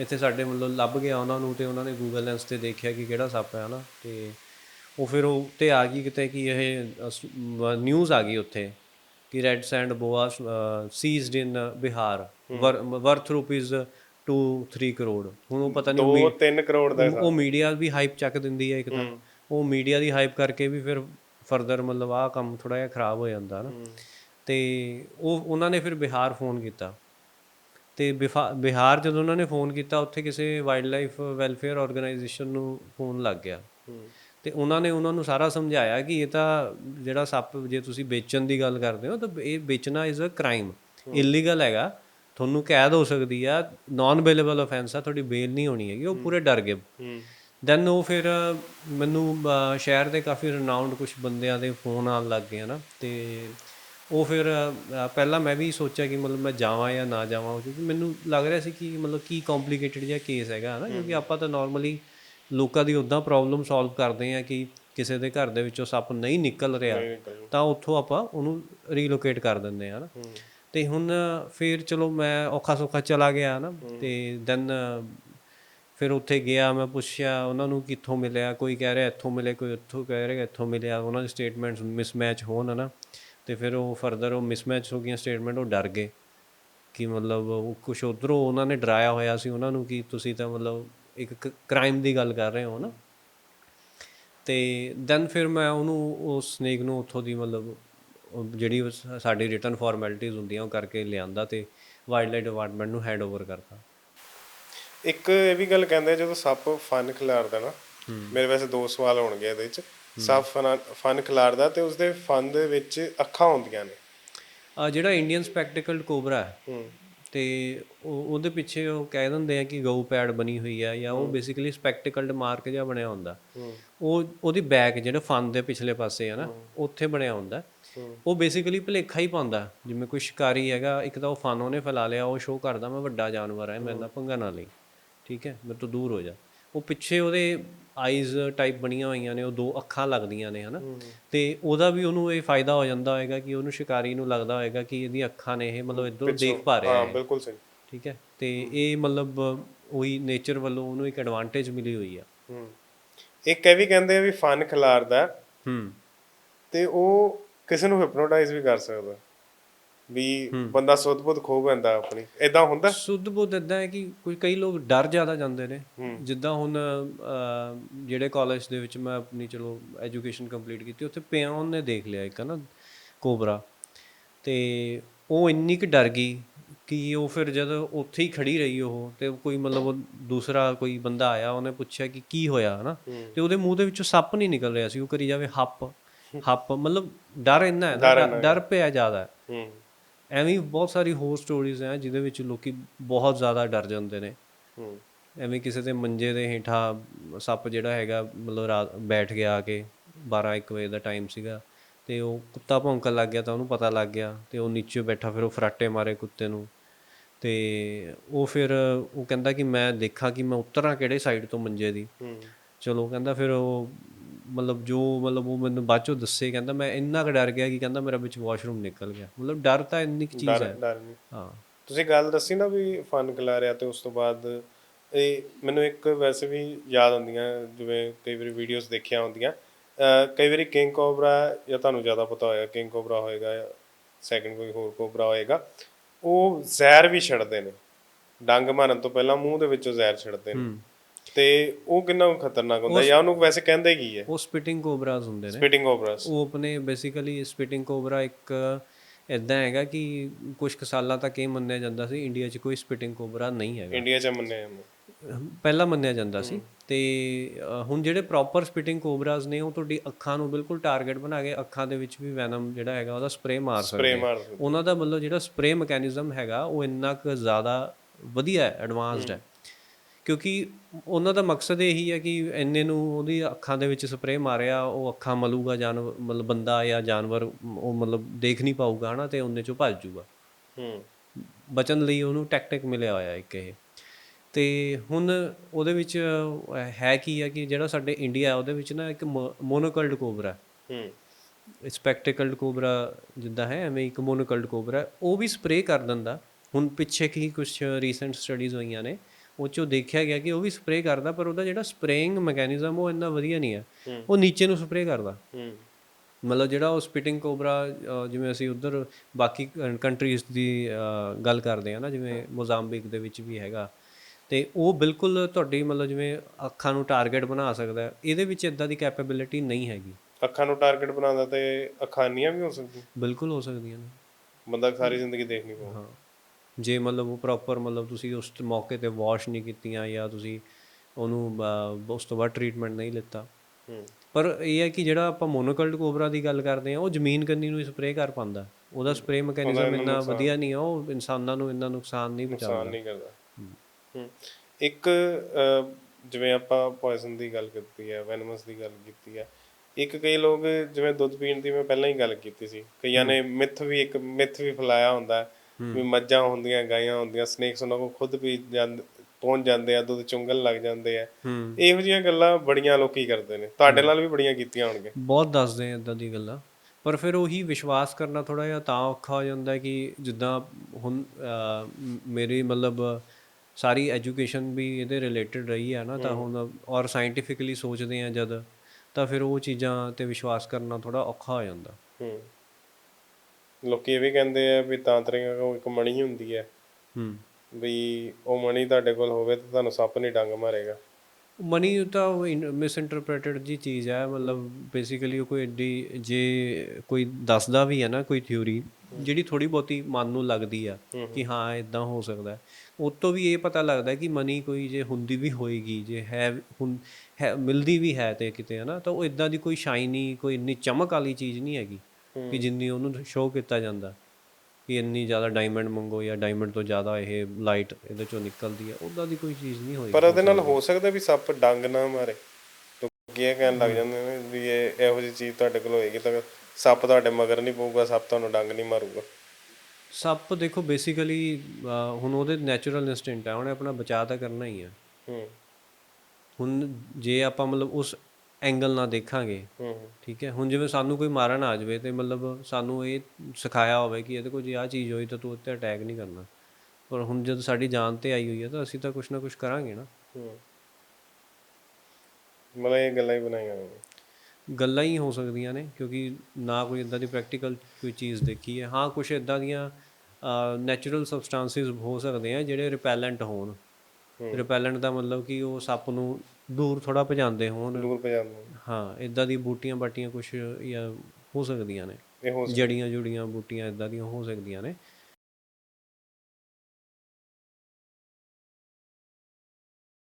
ਇੱਥੇ ਸਾਡੇ ਮਤਲਬ ਲੱਭ ਗਿਆ ਉਹਨਾਂ ਨੂੰ ਤੇ ਉਹਨਾਂ ਨੇ ਗੂਗਲ ਲੈਂਸ ਤੇ ਦੇਖਿਆ ਕਿ ਕਿਹੜਾ ਸੱਪ ਹੈ ਨਾ ਤੇ ਉਹ ਫਿਰ ਉਹ ਤੇ ਆ ਗਈ ਕਿਤੇ ਕਿ ਇਹ ਨਿਊਜ਼ ਆ ਗਈ ਉੱਥੇ ਕਿ red sand boa seized in Bihar worth rupees 2 3 crore. ਹੁਣ ਉਹ ਪਤਾ ਨਹੀਂ 2-3 ਕਰੋੜ ਦਾ ਉਹ ਮੀਡੀਆ ਵੀ ਹਾਈਪ ਚੱਕ ਦਿੰਦੀ ਹੈ ਇੱਕ ਤਾਂ। ਉਹ ਮੀਡੀਆ ਦੀ ਹਾਈਪ ਕਰਕੇ ਵੀ ਫਿਰ ਫਰਦਰ ਮਤਲਬ ਆਹ ਕੰਮ ਥੋੜਾ ਜਿਹਾ ਖਰਾਬ ਹੋ ਜਾਂਦਾ ਨਾ ਤੇ ਉਹ ਉਹਨਾਂ ਨੇ ਫਿਰ ਬਿਹਾਰ ਫੋਨ ਕੀਤਾ। ਤੇ ਬਿਹਾਰ ਜਦੋਂ ਉਹਨਾਂ ਨੇ ਫੋਨ ਕੀਤਾ ਉੱਥੇ ਕਿਸੇ ਵਾਈਲਡ ਲਾਈਫ ਵੈਲਫੇਅਰ ਆਰਗੇਨਾਈਜੇਸ਼ਨ ਨੂੰ ਫੋਨ ਲੱਗ ਗਿਆ। ਤੇ ਉਹਨਾਂ ਨੇ ਉਹਨਾਂ ਨੂੰ ਸਾਰਾ ਸਮਝਾਇਆ ਕਿ ਇਹ ਤਾਂ ਜਿਹੜਾ ਸੱਪ ਜੇ ਤੁਸੀਂ ਵੇਚਣ ਦੀ ਗੱਲ ਕਰਦੇ ਹੋ ਤਾਂ ਇਹ ਵੇਚਣਾ ਇਜ਼ ਅ ਕ੍ਰਾਈਮ ਇਲੀਗਲ ਹੈਗਾ। ਤੁਹਾਨੂੰ ਕੈਦ ਹੋ ਸਕਦੀ ਆ ਨਾਨ ਬੇਲੇਬਲ ਆਫੈਂਸ ਆ ਤੁਹਾਡੀ ਬੇਲ ਨਹੀਂ ਹੋਣੀ ਹੈਗੀ ਉਹ ਪੂਰੇ ਡਰ ਗਏ। ਦੈਨ ਉਹ ਫਿਰ ਮੈਨੂੰ ਸ਼ਹਿਰ ਦੇ ਕਾਫੀ ਰਿਨਾਊਂਡ ਕੁਝ ਬੰਦਿਆਂ ਦੇ ਫੋਨ ਆਉਣ ਲੱਗ ਗਏ ਹਨਾ। ਤੇ ਉਹ ਫਿਰ ਪਹਿਲਾਂ ਮੈਂ ਵੀ ਸੋਚਿਆ ਕਿ ਮਤਲਬ ਮੈਂ ਜਾਵਾਂ ਜਾਂ ਨਾ ਜਾਵਾਂ ਕਿਉਂਕਿ ਮੈਨੂੰ ਲੱਗ ਰਿਹਾ ਸੀ ਕਿ ਮਤਲਬ ਕੀ ਕੰਪਲਿਕੇਟਡ ਜਿਹਾ ਕੇਸ ਹੈਗਾ ਹਨਾ ਕਿਉਂਕਿ ਆਪਾਂ ਤਾਂ ਨਾਰਮਲੀ ਲੋਕਾਂ ਦੀ ਉਦਾਂ ਪ੍ਰੋਬਲਮ ਸੋਲਵ ਕਰਦੇ ਆ ਕਿ ਕਿਸੇ ਦੇ ਘਰ ਦੇ ਵਿੱਚੋਂ ਸੱਪ ਨਹੀਂ ਨਿਕਲ ਰਿਹਾ ਤਾਂ ਉੱਥੋਂ ਆਪਾਂ ਉਹਨੂੰ ਰੀਲੋਕੇਟ ਕਰ ਦਿੰਦੇ ਆ ਨਾ ਤੇ ਹੁਣ ਫਿਰ ਚਲੋ ਮੈਂ ਔਖਾ ਸੌਖਾ ਚਲਾ ਗਿਆ ਨਾ ਤੇ ਦੈਨ ਫਿਰ ਉੱਥੇ ਗਿਆ ਮੈਂ ਪੁੱਛਿਆ ਉਹਨਾਂ ਨੂੰ ਕਿੱਥੋਂ ਮਿਲਿਆ ਕੋਈ ਕਹਿ ਰਿਹਾ ਇੱਥੋਂ ਮਿਲੇ ਕੋਈ ਉੱਥੋਂ ਕਹਿ ਰਿਹਾ ਇੱਥੋਂ ਮਿਲਿਆ ਉਹਨਾਂ ਦੀ ਸਟੇਟਮੈਂਟਸ ਮਿਸਮੈਚ ਹੋਣ ਨਾ ਤੇ ਫਿਰ ਉਹ ਫਰਦਰ ਉਹ ਮਿਸਮੈਚ ਹੋ ਗਈਆਂ ਸਟੇਟਮੈਂਟ ਉਹ ਡਰ ਗਏ ਕਿ ਮਤਲਬ ਉਹ ਕੁਝ ਉਧਰੋਂ ਉਹਨਾਂ ਨੇ ਡਰਾਇਆ ਹੋਇਆ ਸੀ ਉਹਨਾਂ ਨੂੰ ਕਿ ਤੁਸੀਂ ਤਾਂ ਮਤਲਬ ਇੱਕ ਕ੍ਰਾਈਮ ਦੀ ਗੱਲ ਕਰ ਰਹੇ ਹੋ ਨਾ। ਤੇ ਦੈਨ ਫਿਰ ਮੈਂ ਉਹਨੂੰ ਉਸ ਸਨੇਕ ਨੂੰ ਉੱਥੋਂ ਦੀ ਮਤਲਬ ਉਹ ਜਿਹੜੀ ਸਾਡੀ ਰਿਟਰਨ ਫਾਰਮੈਲਿਟੀਜ਼ ਹੁੰਦੀਆਂ ਉਹ ਕਰਕੇ ਲਿਆਂਦਾ ਤੇ ਵਾਈਲਡ ਲਾਈਫ ਡਿਪਾਰਟਮੈਂਟ ਨੂੰ ਹੈਂਡ ਓਵਰ ਕਰਤਾ। ਇੱਕ ਇਹ ਵੀ ਗੱਲ ਕਹਿੰਦੇ ਜਦੋਂ ਸੱਪ ਫਨ ਖਿਲਾਰਦਾ ਨਾ ਮੇਰੇ ਵੈਸੇ ਦੋ ਸਵਾਲ ਹੋਣਗੇ ਇਹਦੇ ਵਿੱਚ। ਸੱਪ ਫਨ- ਖਿਲਾਰਦਾ ਤੇ ਉਸਦੇ ਫਨ ਦੇ ਵਿੱਚ ਅੱਖਾਂ ਹੁੰਦੀਆਂ ਨੇ। ਆ ਜਿਹੜਾ ਇੰਡੀਅਨ ਸਪੈਕਟੀਕਲਡ ਕੋਬਰਾ ਹੈ ਤੇ ਉਹ ਉਹਦੇ ਪਿੱਛੇ ਉਹ ਕਹਿ ਦਿੰਦੇ ਆ ਕਿ ਗਊ ਪੈਡ ਬਣੀ ਹੋਈ ਆ ਜਾਂ ਉਹ ਬੇਸਿਕਲੀ ਸਪੈਕਟੀਕਲਡ ਮਾਰਕ ਜਿਹਾ ਬਣਿਆ ਹੁੰਦਾ। ਉਹ ਉਹਦੀ ਬੈਕ ਜਿਹੜਾ ਫਨ ਦੇ ਪਿਛਲੇ ਪਾਸੇ ਆ ਨਾ ਉੱਥੇ ਬਣਿਆ ਹੁੰਦਾ। ਉਹ ਬੇਸਿਕਲੀ ਭਲੇਖਾ ਹੀ ਪਾਉਂਦਾ ਜਿਵੇਂ ਕੋਈ ਸ਼ਿਕਾਰੀ ਹੈਗਾ ਇੱਕ ਤਾਂ ਉਹ ਫਨ ਉਹਨੇ ਫੈਲਾ ਲਿਆ ਉਹ ਸ਼ੋਅ ਕਰਦਾ ਮੈਂ ਵੱਡਾ ਜਾਨਵਰ ਹੈ ਮੇਰੇ ਨਾਲ ਪੰਗਾ ਨਾ ਲਈ ਠੀਕ ਹੈ ਮੇਰੇ ਤੋਂ ਦੂਰ ਹੋ ਜਾ। ਉਹ ਪਿੱਛੇ ਉਹਦੇ ਆਈਜ਼ ਟਾਈਪ ਬਣੀਆਂ ਹੋਈਆਂ ਨੇ ਉਹ ਦੋ ਅੱਖਾਂ ਲੱਗਦੀਆਂ ਨੇ ਹਨਾ। ਤੇ ਉਹਦਾ ਵੀ ਉਹਨੂੰ ਇਹ ਫਾਇਦਾ ਹੋ ਜਾਂਦਾ ਹੋਏਗਾ ਕਿ ਉਹਨੂੰ ਸ਼ਿਕਾਰੀ ਨੂੰ ਲੱਗਦਾ ਹੋਏਗਾ ਕਿ ਇਹਦੀਆਂ ਅੱਖਾਂ ਨੇ ਇਹ ਮਤਲਬ ਇਧਰੋਂ ਦੇਖ ਪਾ ਰਿਹਾ ਹਾਂ ਹੈ। ਬਿਲਕੁਲ ਸਹੀ। ਠੀਕ ਹੈ? ਤੇ ਇਹ ਮਤਲਬ ਉਹੀ ਨੇਚਰ ਵੱਲੋਂ ਉਹਨੂੰ ਇੱਕ ਐਡਵਾਂਟੇਜ ਮਿਲੀ ਹੋਈ ਆ। ਹੂੰ। ਇੱਕ ਇਹ ਵੀ ਕਹਿੰਦੇ ਆ ਵੀ ਫਨ ਖਿਲਾਰਦਾ ਹੈ ਹੂੰ। ਤੇ ਉਹ ਕਿਸੇ ਨੂੰ ਹਿਪਨੋਟਾਈਜ਼ ਵੀ ਕਰ ਸਕਦਾ। ਵੀ ਬੰਦਾ ਸੁੱਧ-ਬੁੱਧ ਖੋ ਪੈਂਦਾ ਆਪਣੀ। ਇਦਾਂ ਹੁੰਦਾ? ਸੁੱਧ ਬੁੱਧ ਇਦਾਂ ਹੈ ਕਿ ਕੋਈ ਕਈ ਲੋਕ ਡਰ ਜ਼ਿਆਦਾ ਜਾਂਦੇ ਨੇ। ਜਿੱਦਾਂ ਹੁਣ ਜਿਹੜੇ ਕਾਲਜ ਦੇ ਵਿੱਚ ਮੈਂ ਆਪਣੀ ਚਲੋ ਐਜੂਕੇਸ਼ਨ ਕੰਪਲੀਟ ਕੀਤੀ ਉੱਥੇ ਪਿਆਉਨ ਨੇ ਦੇਖ ਲਿਆ ਇੱਕ ਨਾ ਕੋਬਰਾ। ਤੇ ਉਹ ਇੰਨੀ ਕੁ ਡਰ ਗਈ ਕਿ ਉਹ ਫਿਰ ਜਦ ਉੱਥੇ ਹੀ ਖੜੀ ਰਹੀ ਉਹ ਤੇ ਕੋਈ ਮਤਲਬ ਉਹ ਦੂਸਰਾ ਕੋਈ ਬੰਦਾ ਆਇਆ ਉਹਨੇ ਪੁੱਛਿਆ ਕਿ ਕੀ ਹੋਇਆ ਹਨਾ? ਤੇ ਉਹਦੇ ਮੂੰਹ ਦੇ ਵਿੱਚੋਂ ਸੱਪ ਨਹੀਂ ਨਿਕਲ ਰਿਹਾ ਸੀ ਉਹ ਕਰੀ ਜਾਵੇ ਹੱਪ। ਹੱਪ ਮਤਲਬ ਡਰ ਇੰਨਾ ਹੈ। ਡਰ ਪਿਆ ਜ਼ਿਆਦਾ। ਹੂੰ। ਐਵੇਂ ਬਹੁਤ ਸਾਰੀ ਹੋਰ ਸਟੋਰੀਜ਼ ਹੈ ਜਿਹਦੇ ਵਿੱਚ ਲੋਕੀ ਬਹੁਤ ਜ਼ਿਆਦਾ ਡਰ ਜਾਂਦੇ ਨੇ। ਹੂੰ। ਐਵੇਂ ਕਿਸੇ ਦੇ ਮੰਜੇ ਦੇ ਹੇਠਾਂ ਸੱਪ ਜਿਹੜਾ ਹੈਗਾ ਮਤਲਬ ਰਾਤ ਬੈਠ ਗਿਆ ਆ ਕੇ 12 1 ਵਜੇ ਦਾ ਟਾਈਮ ਸੀਗਾ ਤੇ ਉਹ ਕੁੱਤਾ ਭੌਂਕਣ ਲੱਗ ਗਿਆ ਤਾਂ ਉਹਨੂੰ ਪਤਾ ਲੱਗ ਗਿਆ ਤੇ ਉਹ ਨੀਚੇ ਬੈਠਾ ਫਿਰ ਉਹ ਫਰਾਟੇ ਮਾਰੇ ਕੁੱਤੇ ਨੂੰ ਤੇ ਉਹ ਫਿਰ ਉਹ ਕਹਿੰਦਾ ਕਿ ਮੈਂ ਦੇਖਾਂ ਕਿ ਮੈਂ ਉਤਰਾਂ ਕਿਹੜੇ ਸਾਈਡ ਤੋਂ ਮੰਜੇ ਦੀ। ਹੂੰ। ਚਲੋ ਕਹਿੰਦਾ ਫਿਰ ਉਹ ਮਤਲਬ ਜੋ ਮਤਲਬ ਉਹ ਮੈਨੂੰ ਬਾਅਦ ਚੋਂ ਦੱਸੇ ਕਹਿੰਦਾ ਮੈਂ ਇੰਨਾ ਕੁ ਡਰ ਗਿਆ ਕਿ ਕਹਿੰਦਾ ਮੇਰਾ ਵਿੱਚ ਵਾਸ਼ਰੂਮ ਨਿਕਲ ਗਿਆ। ਮਤਲਬ ਡਰ ਤਾਂ ਇੰਨੀ ਕੁ ਚੀਜ਼ ਹੈ। ਡਰ ਨਹੀਂ। ਹਾਂ। ਤੁਸੀਂ ਗੱਲ ਦੱਸੀ ਨਾ ਵੀ ਫਨ ਖਿਲਾਰਿਆ ਤੇ ਉਸ ਤੋਂ ਬਾਅਦ ਇਹ ਮੈਨੂੰ ਇੱਕ ਵੈਸੇ ਵੀ ਯਾਦ ਆਉਂਦੀਆਂ ਜਿਵੇਂ ਕਈ ਵਾਰੀ ਵੀਡੀਓਜ਼ ਦੇਖਿਆ ਹੁੰਦੀਆਂ। ਕਈ ਵਾਰੀ ਕਿੰਗ ਕੋਬਰਾ ਜਾਂ ਤੁਹਾਨੂੰ ਜ਼ਿਆਦਾ ਪਤਾ ਹੋਏਗਾ ਕਿੰਗ ਕੋਬਰਾ ਹੋਏਗਾ ਸੈਕੰਡ ਕੋਈ ਹੋਰ ਕੋਬਰਾ ਹੋਏਗਾ ਉਹ ਜ਼ਹਿਰ ਵੀ ਛੱਡਦੇ ਨੇ। ਡੰਗ ਮਾਰਨ ਤੋਂ ਪਹਿਲਾਂ ਮੂੰਹ ਦੇ ਵਿੱਚੋਂ ਜ਼ਹਿਰ ਛੱਡਦੇ ਨੇ। ਤੇ ਉਹ ਕਿੰਨਾ ਖਤਰਨਾਕ ਹੁੰਦਾ ਜਾਂ ਉਹਨੂੰ ਵੈਸੇ ਕਹਿੰਦੇ ਕੀ ਹੈ? ਉਹ ਸਪਿਟਿੰਗ ਕੋਬਰਾਸ ਹੁੰਦੇ ਨੇ। ਸਪਿਟਿੰਗ ਕੋਬਰਾਸ ਉਹ ਆਪਣੇ ਬੇਸਿਕਲੀ ਸਪਿਟਿੰਗ ਕੋਬਰਾ ਇੱਕ ਇਦਾਂ ਹੈਗਾ ਕਿ ਕੁਝ ਕੁ ਸਾਲਾਂ ਤੱਕ ਇਹ ਮੰਨਿਆ ਜਾਂਦਾ ਸੀ ਇੰਡੀਆ 'ਚ ਕੋਈ ਸਪਿਟਿੰਗ ਕੋਬਰਾ ਨਹੀਂ ਹੈਗਾ। ਇੰਡੀਆ 'ਚ ਮੰਨੇ ਜਾਂਦੇ। ਪਹਿਲਾਂ ਮੰਨਿਆ ਜਾਂਦਾ ਸੀ ਤੇ ਹੁਣ ਜਿਹੜੇ ਪ੍ਰੋਪਰ ਸਪਿਟਿੰਗ ਕੋਬਰਾਸ ਨੇ ਉਹ ਤੁਹਾਡੀ ਅੱਖਾਂ ਨੂੰ ਬਿਲਕੁਲ ਟਾਰਗੇਟ ਬਣਾ ਕੇ ਅੱਖਾਂ ਦੇ ਵਿੱਚ ਵੀ ਵੈਨਮ ਜਿਹੜਾ ਹੈਗਾ ਉਹਦਾ ਸਪਰੇ ਮਾਰ ਸਕਦੇ ਉਹਨਾਂ ਦਾ ਮਤਲਬ ਜਿਹੜਾ ਸਪਰੇ ਮੈਕੈਨਿਜ਼ਮ ਹੈਗਾ ਉਹ ਇੰਨਾ ਕੁ ਜ਼ਿਆਦਾ ਵਧੀਆ ਐਡਵਾਂਸਡ ਹੈ। ਕਿਉਂਕਿ ਉਹਨਾਂ ਦਾ ਮਕਸਦ ਇਹੀ ਹੈ ਕਿ ਇੰਨੇ ਨੂੰ ਉਹਦੀ ਅੱਖਾਂ ਦੇ ਵਿੱਚ ਸਪਰੇ ਮਾਰਿਆ ਉਹ ਅੱਖਾਂ ਮਲੂਗਾ ਜਾਨਵਰ ਮਤਲਬ ਬੰਦਾ ਜਾਂ ਜਾਨਵਰ ਉਹ ਮਤਲਬ ਦੇਖ ਨਹੀਂ ਪਾਊਗਾ ਹਨਾ ਤੇ ਉਹਨੇ ਚੋਂ ਭੱਜ ਜਾਊਗਾ। ਹੂੰ। ਬਚਣ ਲਈ ਉਹਨੂੰ ਟੈਕਟਿਕ ਮਿਲਿਆ ਹੋਇਆ ਇੱਕ ਇਹ। ਤੇ ਹੁਣ ਉਹਦੇ ਵਿੱਚ ਹੈ ਕੀ ਹੈ ਕਿ ਜਿਹੜਾ ਸਾਡੇ ਇੰਡੀਆ ਹੈ ਉਹਦੇ ਵਿੱਚ ਨਾ ਇੱਕ ਮੋਨੋਕਲਡ ਕੋਬਰਾ ਹੂੰ। ਸਪੈਕਟੀਕਲਡ ਕੋਬਰਾ ਜਿੱਦਾਂ ਹੈ ਐਵੇਂ ਇੱਕ ਮੋਨੋਕਲਡ ਕੋਬਰਾ ਉਹ ਵੀ ਸਪਰੇ ਕਰ ਦਿੰਦਾ। ਹੁਣ ਪਿੱਛੇ ਕੀ ਕੁਝ ਰੀਸੈਂਟ ਸਟੱਡੀਜ਼ ਹੋਈਆਂ ਨੇ ਉਹ 'ਚੋਂ ਦੇਖਿਆ ਗਿਆ ਕਿ ਉਹ ਵੀ ਸਪਰੇਅ ਕਰਦਾ ਪਰ ਉਹਦਾ ਜਿਹੜਾ ਸਪਰੇਇੰਗ ਮੈਕੈਨਿਜ਼ਮ ਉਹ ਇੰਨਾ ਵਧੀਆ ਨਹੀਂ ਹੈ। ਉਹ ਨੀਚੇ ਨੂੰ ਸਪਰੇਅ ਕਰਦਾ। ਮਤਲਬ ਜਿਹੜਾ ਉਹ ਸਪਿਟਿੰਗ ਕੋਬਰਾ ਜਿਵੇਂ ਅਸੀਂ ਉਧਰ ਬਾਕੀ ਕੰਟਰੀਜ਼ ਦੀ ਗੱਲ ਕਰਦੇ ਆ ਨਾ ਜਿਵੇਂ ਮੋਜ਼ਾਂਬਿਕ ਦੇ ਵਿੱਚ ਵੀ ਹੈਗਾ। ਤੇ ਉਹ ਬਿਲਕੁਲ ਤੁਹਾਡੀ ਮਤਲਬ ਜਿਵੇਂ ਅੱਖਾਂ ਨੂੰ ਟਾਰਗੇਟ ਬਣਾ ਸਕਦਾ। ਇਹਦੇ ਵਿੱਚ ਇਦਾਂ ਦੀ ਕੈਪੇਬਿਲਿਟੀ ਨਹੀਂ ਹੈਗੀ। ਅੱਖਾਂ ਨੂੰ ਟਾਰਗੇਟ ਬਣਾਉਂਦਾ ਤੇ ਅੱਖਾਂ ਨੀਆਂ ਵੀ ਹੋ ਸਕਦੀਆਂ। ਬਿਲਕੁਲ ਹੋ ਸਕਦੀਆਂ ਨੇ। ਬੰਦਾ ਸਾਰੀ ਜ਼ਿੰਦਗੀ ਦੇਖਣੀ ਪਊ ਹਾਂ। ਜੇ ਮਤਲਬ ਉਹ ਪ੍ਰੋਪਰ ਮਤਲਬ ਤੁਸੀਂ ਉਸ ਮੌਕੇ ਤੇ ਵਾਸ਼ ਨਹੀਂ ਕੀਤੀਆਂ ਜਾਂ ਤੁਸੀਂ ਉਹਨੂੰ ਉਸ ਤੋਂ ਬਾਅਦ ਟ੍ਰੀਟਮੈਂਟ ਨਹੀਂ ਲਿੱਤਾ। ਪਰ ਇਹ ਹੈ ਕਿ ਜਿਹੜਾ ਆਪਾਂ ਮੋਨੋਕਲਡ ਕੋਬਰਾ ਦੀ ਗੱਲ ਕਰਦੇ ਆ ਉਹ ਜ਼ਮੀਨ ਕੰਨੀ ਨੂੰ ਸਪਰੇਅ ਕਰ ਪਾਉਂਦਾ। ਉਹਦਾ ਸਪਰੇਅ ਮੈਕੈਨਿਜ਼ਮ ਇੰਨਾ ਵਧੀਆ ਨਹੀਂ ਆ ਉਹ ਇਨਸਾਨਾਂ ਨੂੰ ਇੰਨਾ ਨੁਕਸਾਨ ਨਹੀਂ ਨੁਕਸਾਨ ਪਹੁੰਚਾਉਂਦਾ। ਨਹੀਂ ਕਰਦਾ। ਇੱਕ ਜਿਵੇਂ ਆਪਾਂ ਪੋਇਜ਼ਨ ਦੀ ਗੱਲ ਕੀਤੀ ਹੈ ਵੈਨਮਸ ਦੀ ਗੱਲ ਕੀਤੀ ਹੈ ਇੱਕ ਕਈ ਲੋਕ ਜਿਵੇਂ ਦੁੱਧ ਪੀਣ ਦੀ ਮੈਂ ਪਹਿਲਾਂ ਹੀ ਗੱਲ ਕੀਤੀ ਸੀ। ਕਈਆਂ ਨੇ ਮਿੱਥ ਵੀ ਇੱਕ ਮਿੱਥ ਵੀ ਫੈਲਾਇਆ ਹੁੰਦਾ ਹੈ। ਵੀ ਮੱਝਾਂ ਹੁੰਦੀਆਂ ਗਾਈਆਂ ਹੁੰਦੀਆਂ ਸਨੇਕਸ ਉਹਨਾਂ ਕੋਲ ਖੁਦ ਵੀ ਜਾਂਦੇ ਪਹੁੰਚ ਜਾਂਦੇ ਆ ਦੁੱਧ ਚੁੰਗਣ ਲੱਗ ਜਾਂਦੇ ਆ। ਇਹੋ ਜਿਹੀਆਂ ਗੱਲਾਂ ਬੜੀਆਂ ਲੋਕੀ ਕਰਦੇ ਨੇ। ਤੁਹਾਡੇ ਨਾਲ ਵੀ ਬੜੀਆਂ ਕੀਤੀਆਂ ਹੋਣਗੇ ਬਹੁਤ ਦੱਸਦੇ ਆ ਇਦਾਂ ਦੀ ਗੱਲਾਂ। ਪਰ ਫਿਰ ਉਹੀ ਵਿਸ਼ਵਾਸ ਕਰਨਾ ਥੋੜਾ ਜਿਹਾ ਤਾਂ ਔਖਾ ਹੋ ਜਾਂਦਾ ਕਿ ਜਿੱਦਾਂ ਹੁਣ ਮੇਰੀ ਮਤਲਬ ਸਾਰੀ ਐਜੂਕੇਸ਼ਨ ਵੀ ਇਹਦੇ ਰਿਲੇਟਡ ਰਹੀ ਹੈ ਨਾ ਤਾਂ ਹੁਣ ਔਰ ਸਾਇੰਟੀਫਿਕਲੀ ਸੋਚਦੇ ਆ ਜਦ ਤਾਂ ਫਿਰ ਉਹ ਚੀਜ਼ਾਂ ਤੇ ਵਿਸ਼ਵਾਸ ਕਰਨਾ ਥੋੜਾ ਔਖਾ ਹੋ ਜਾਂਦਾ। ਹੂੰ। ਲੋਕੀ ਇਹ ਵੀ ਕਹਿੰਦੇ ਆ ਵੀ ਤਾਂਤਰਿਕਾਂ ਕੋਲ ਇੱਕ ਮਣੀ ਹੁੰਦੀ ਹੈ। ਹੂੰ। ਵੀ ਉਹ ਮਣੀ ਤੁਹਾਡੇ ਕੋਲ ਹੋਵੇ ਤਾਂ ਤੁਹਾਨੂੰ ਸੱਪ ਨਹੀਂ ਡੰਗ ਮਾਰੇਗਾ। ਮਨੀ ਤਾਂ ਮਿਸ ਇੰਟਰਪ੍ਰੀਟਡ ਜੀ ਚੀਜ਼ ਹੈ ਮਤਲਬ ਬੇਸਿਕਲੀ ਉਹ ਕੋਈ ਏਡੀ ਜੇ ਕੋਈ ਦੱਸਦਾ ਵੀ ਹੈ ਨਾ ਕੋਈ ਥਿਊਰੀ ਜਿਹੜੀ ਥੋੜੀ ਬਹੁਤੀ ਮਨ ਨੂੰ ਲੱਗਦੀ ਆ ਕਿ ਹਾਂ ਇਦਾਂ ਹੋ ਸਕਦਾ ਉਹ ਤੋਂ ਵੀ ਇਹ ਪਤਾ ਲੱਗਦਾ ਕਿ ਮਨੀ ਕੋਈ ਜੇ ਹੁੰਦੀ ਵੀ ਹੋਏਗੀ ਜੇ ਹੈ ਹੁਣ ਮਿਲਦੀ ਵੀ ਹੈ ਤੇ ਕਿਤੇ ਹੈ ਨਾ ਤਾਂ ਉਹ ਇਦਾਂ ਦੀ ਕੋਈ ਸ਼ਾਈਨੀ ਕੋਈ ਇੰਨੀ ਚਮਕ ਵਾਲੀ ਚੀਜ਼ ਨਹੀਂ ਹੈਗੀ। ਕਿ ਜਿੰਨੀ ਉਹਨੂੰ ਸ਼ੋਅ ਕੀਤਾ ਜਾਂਦਾ ਕਿ ਇੰਨੀ ਜ਼ਿਆਦਾ ਡਾਇਮੰਡ ਮੰਗੋ ਜਾਂ ਡਾਇਮੰਡ ਤੋਂ ਜ਼ਿਆਦਾ ਇਹ ਲਾਈਟ ਇਹਦੇ ਚੋਂ ਨਿਕਲਦੀ ਹੈ ਉਹਦਾ ਦੀ ਕੋਈ ਚੀਜ਼ ਨਹੀਂ ਹੋਏਗੀ ਪਰ ਉਹਦੇ ਨਾਲ ਹੋ ਸਕਦਾ ਵੀ ਸੱਪ ਡੰਗ ਨਾ ਮਾਰੇ। ਲੋਕੀ ਇਹ ਕਹਿਣ ਲੱਗ ਜਾਂਦੇ ਨੇ ਵੀ ਇਹ ਇਹੋ ਜਿਹੀ ਚੀਜ਼ ਤੁਹਾਡੇ ਕੋਲ ਹੋਏਗੀ ਤਾਂ ਸੱਪ ਤੁਹਾਡੇ ਮਗਰ ਨਹੀਂ ਪਊਗਾ ਸੱਪ ਤੁਹਾਨੂੰ ਡੰਗ ਨਹੀਂ ਮਾਰੂਗਾ। ਸੱਪ ਦੇਖੋ ਬੇਸਿਕਲੀ ਹੁਣ ਉਹਦੇ ਨੈਚੁਰਲ ਇਨਸਟਿੰਕਟ ਹੈ ਉਹਨੇ ਆਪਣਾ ਬਚਾਅ ਤਾਂ ਕਰਨਾ ਹੀ ਹੈ। ਹੂੰ। ਹੁਣ ਜੇ ਆਪਾਂ ਮਤਲਬ ਉਸ ਐਂਗਲ ਨਾਲ ਦੇਖਾਂਗੇ। ਠੀਕ ਹੈ? ਹੁਣ ਜਿਵੇਂ ਸਾਨੂੰ ਕੋਈ ਮਾਰਨ ਆ ਜਾਵੇ ਤੇ ਮਤਲਬ ਸਾਨੂੰ ਇਹ ਸਿਖਾਇਆ ਹੋਵੇ ਕਿ ਇਹਦੇ ਕੋਲ ਜੇ ਆ ਚੀਜ਼ ਹੋਈ ਤਾਂ ਤੂੰ ਉੱਤੇ ਅਟੈਕ ਨਹੀਂ ਕਰਨਾ। ਪਰ ਹੁਣ ਜਦ ਸਾਡੀ ਜਾਨ ਤੇ ਆਈ ਹੋਈ ਹੈ ਤਾਂ ਅਸੀਂ ਤਾਂ ਕੁਝ ਨਾ ਕੁਝ ਕਰਾਂਗੇ ਨਾ। ਮਤਲਬ ਇਹ ਗੱਲਾਂ ਹੀ ਬਣਾਈਆਂ ਹੋਈਆਂ ਗੱਲਾਂ ਹੀ ਹੋ ਸਕਦੀਆਂ ਨੇ ਕਿਉਂਕਿ ਨਾ ਕੋਈ ਇਦਾਂ ਦੀ ਪ੍ਰੈਕਟੀਕਲ ਕੋਈ ਚੀਜ਼ ਦੇਖੀ ਹੈ। ਹਾਂ ਕੁਝ ਇਦਾਂ ਦੀਆਂ ਨੈਚੁਰਲ ਸਬਸਟੈਂਸਿਸ ਹੋ ਸਕਦੇ ਆ ਜਿਹੜੇ ਰਿਪੈਲੈਂਟ ਹੋਣ। ਰਿਪੈਲੈਂਟ ਦਾ ਮਤਲਬ ਕਿ ਉਹ ਸੱਪ ਨੂੰ ਦੂਰ ਥੋੜਾ ਭਜਾਉਂਦੇ ਹੋਣ। ਦੂਰ ਭਜਾਉਂਦੇ ਹਾਂ ਇਦਾਂ ਦੀ ਬੂਟੀਆਂ ਬਾਟੀਆਂ ਕੁਝ ਜਾਂ ਹੋ ਸਕਦੀਆਂ ਨੇ। ਜੜੀਆਂ ਜੁੜੀਆਂ ਬੂਟੀਆਂ ਇਦਾਂ ਦੀਆਂ ਹੋ ਸਕਦੀਆਂ ਨੇ।